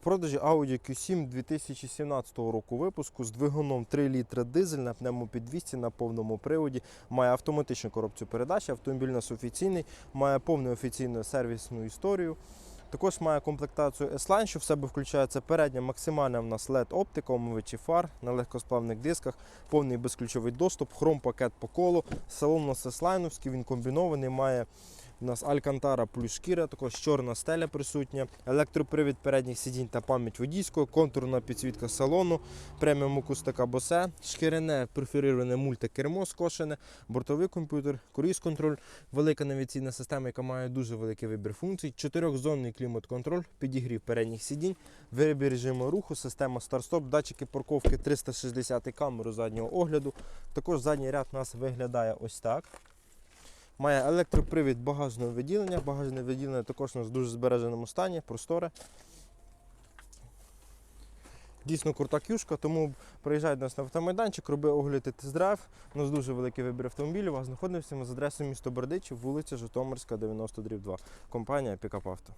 продажі Audi Q7 2017 року випуску з двигуном 3 літра дизель на пневмопідвісці на повному приводі. Має автоматичну коробцю передач. Автомобіль у нас офіційний, має повну офіційну сервісну історію. Також має комплектацію S-Line, що в себе включає це передня максимальна в нас LED оптика, омивачі фар на легкосплавних дисках, повний безключовий доступ, хром-пакет по колу. Салон у нас S-Line, він комбінований, має у нас Алькантара плюс шкіра, також чорна стеля присутня, електропривід передніх сидінь та пам'ять водійського, контурна підсвітка салону, преміум акустика Bose, шкіряне перфорироване мультикермо скошене, бортовий комп'ютер, круїз-контроль, велика навігаційна система, яка має дуже великий вибір функцій, чотирьохзонний клімат-контроль, підігрів передніх сидінь, вибір режиму руху, система старт-стоп, датчики парковки 360 камеру заднього огляду. Також задній ряд у нас виглядає ось так. Має електропривід багажного відділення. Багажне відділення також у нас в дуже збереженому стані, просторе. Дійсно крута кюшка, тому приїжджай нас на автомайданчик, роби огляд і тест-драйв. У нас дуже великий вибір автомобілів. У вас знаходимося ми з адресою місто Бердичів, вулиця Житомирська, 90 2. Компанія Пікап Авто.